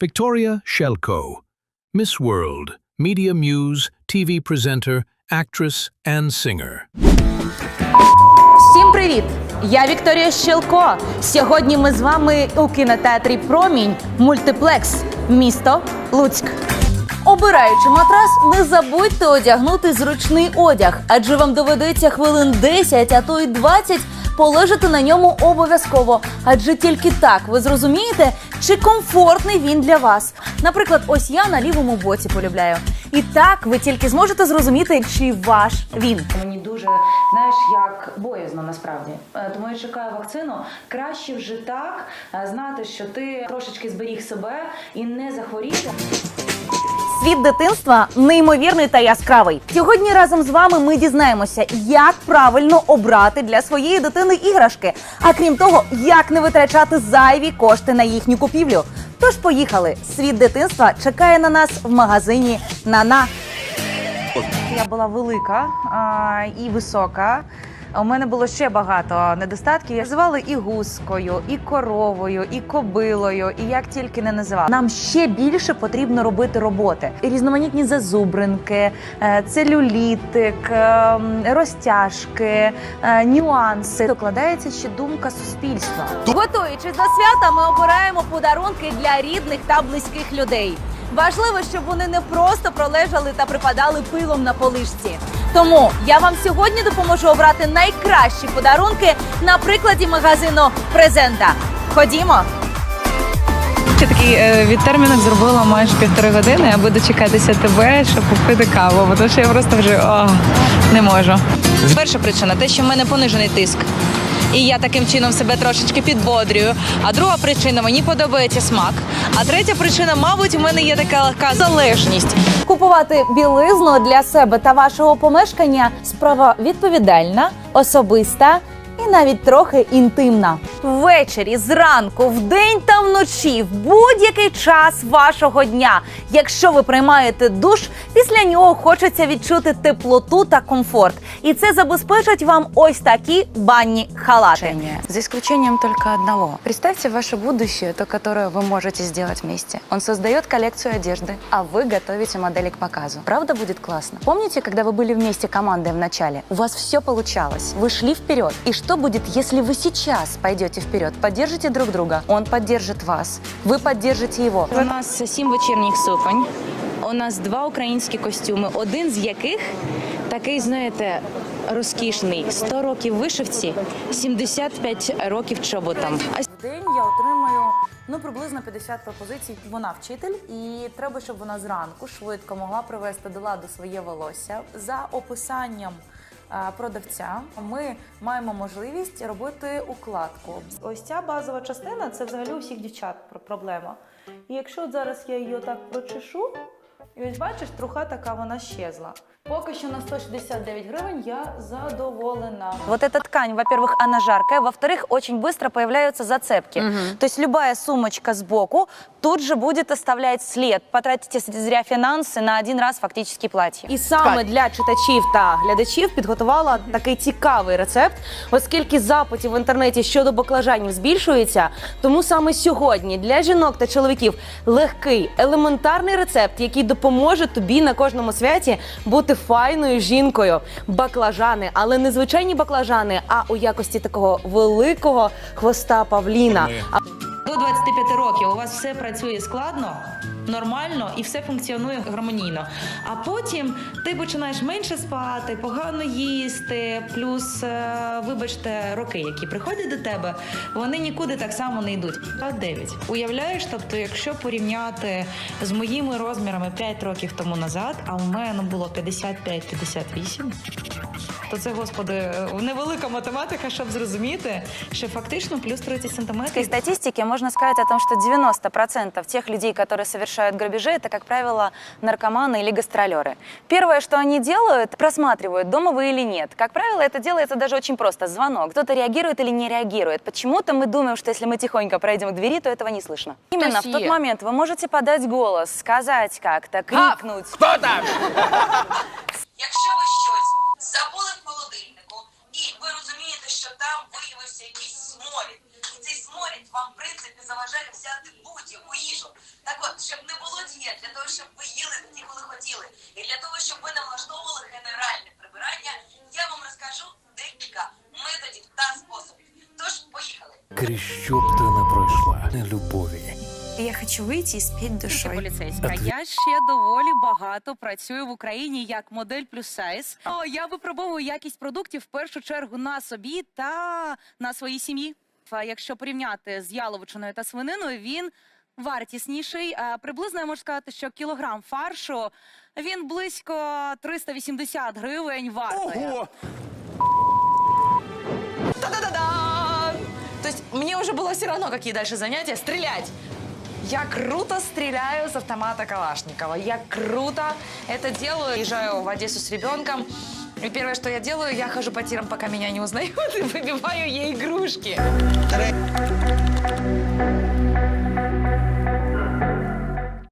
Victoria Shelko, Miss World, media muse, TV presenter, actress, and singer. Всім привіт! Я Вікторія Щелко. Сьогодні ми з вами у кінотеатрі Промінь Мультиплекс, місто Луцьк. Обираючи матрас, не забудьте одягнути зручний одяг, адже вам доведеться хвилин 10, а то й 20 полежати на ньому обов'язково. Адже тільки так ви зрозумієте, чи комфортний він для вас. Наприклад, ось я на лівому боці полюбляю. І так ви тільки зможете зрозуміти, чи ваш він. Мені дуже знаєш, як боязно насправді. Е, Тому я чекаю вакцину. Краще вже так е, знати, що ти трошечки зберіг себе і не захворіти. Світ дитинства неймовірний та яскравий. Сьогодні разом з вами ми дізнаємося, як правильно обрати для своєї дитини іграшки. А крім того, як не витрачати зайві кошти на їхню купівлю. Тож поїхали. Світ дитинства чекає на нас в магазині Нана. Я була велика а, і висока. У мене було ще багато недостатків. Я називали і гускою, і коровою, і кобилою, і як тільки не називали. Нам ще більше потрібно робити роботи. І різноманітні зазубринки, е, целюлітик, е, розтяжки, е, нюанси. Докладається ще думка суспільства. Готуючись до свята, ми обираємо подарунки для рідних та близьких людей. Важливо, щоб вони не просто пролежали та припадали пилом на полишці. Тому я вам сьогодні допоможу обрати найкращі подарунки на прикладі магазину Презента. Ходімо. Ще такий е, від термінок зробила майже півтори години, аби дочекатися тебе, щоб попити каву, бо що я просто вже о, не можу. Перша причина те, що в мене понижений тиск. І я таким чином себе трошечки підбодрюю. А друга причина мені подобається смак. А третя причина, мабуть, у мене є така легка залежність. Купувати білизну для себе та вашого помешкання справа відповідальна, особиста і навіть трохи інтимна. Ввечері, зранку, вдень та вночі, в будь-який час вашого дня. Якщо ви приймаєте душ, після нього хочеться відчути теплоту та комфорт. І це забезпечить вам ось такі банні халати. За исключением только одного. Представьте ваше будущее, то, которое вы можете сделать вместе. Он создает коллекцию одежды, а вы готовите модели к показу. Правда будет классно? Помните, когда вы были вместе командой в начале? У вас все получалось. Вы шли вперед. И что будет, если вы сейчас пойдете вперед? Поддержите друг друга. Он поддержит вас. Вы поддержите его. У нас сім вечірніх суконь. У нас два українські костюми, один з яких такий, знаєте, розкішний. 100 років вишивці, 75 років чоботам. А В день я отримаю ну приблизно 50 пропозицій. Вона вчитель, і треба, щоб вона зранку швидко могла привести до ладу своє волосся за описанням. Е, Продавця ми маємо можливість робити укладку. Ось ця базова частина це взагалі у всіх дівчат про- проблема. І якщо от зараз я її отак прочешу, і ось бачиш, труха така вона щезла. Поки що на 169 гривень я задоволена. Вот эта ткань, во-первых, она жаркая, во-вторых, очень быстро появляются зацепки. То есть любая сумочка сбоку тут же будет оставлять след. Потратите зря фінанси на один раз фактически платье. І саме для читачів та глядачів підготувала такий цікавий рецепт, оскільки запитів в інтернеті щодо баклажанів збільшується. Тому саме сьогодні для жінок та чоловіків легкий, елементарний рецепт, який допоможе тобі на кожному святі бути файною жінкою. Баклажани, але не звичайні баклажани, а у якості такого великого хвоста павліна. До 25 років у вас все працює складно, нормально і все функціонує гармонійно. А потім ти починаєш менше спати, погано їсти. Плюс, е, вибачте, роки, які приходять до тебе, вони нікуди так само не йдуть. А 9. Уявляєш, тобто, якщо порівняти з моїми розмірами 5 років тому назад, а у мене було 55-58, то це, господи, невелика математика, щоб зрозуміти, що фактично плюс 30 В сантиметрів. статистике можно сказать о том, что 90% тех людей, которые совершают грабежи, это, как правило, наркоманы или гастролеры. Первое, что они делают, просматривают, дома вы или нет. Как правило, это делается даже очень просто. Звонок. Кто-то реагирует или не реагирует. Почему-то мы думаем, что если мы тихонько пройдем к двери, то этого не слышно. Именно в тот момент вы можете подать голос, сказать как-то, крикнуть. Якщо ви Крізь що б ти не пройшла, не любові. Я хочу выйти и спеть душой. поліцейська. Я ще доволі багато працюю в Україні як модель плюс сайз. О, я випробовую якість продуктів в першу чергу на собі та на своїй сім'ї. А якщо порівняти з яловичиною та свининою, він вартісніший. А, Приблизно я можу сказати, що кілограм фаршу він близько 380 гривень вартує. Та-да-да-да! есть мне уже было все равно, какие дальше занятия. Стрелять! Я круто стреляю с автомата Калашникова. Я круто это делаю. Езжаю в Одессу с ребенком. И первое, что я делаю, я хожу по тирам, пока меня не узнают, и выбиваю ей игрушки.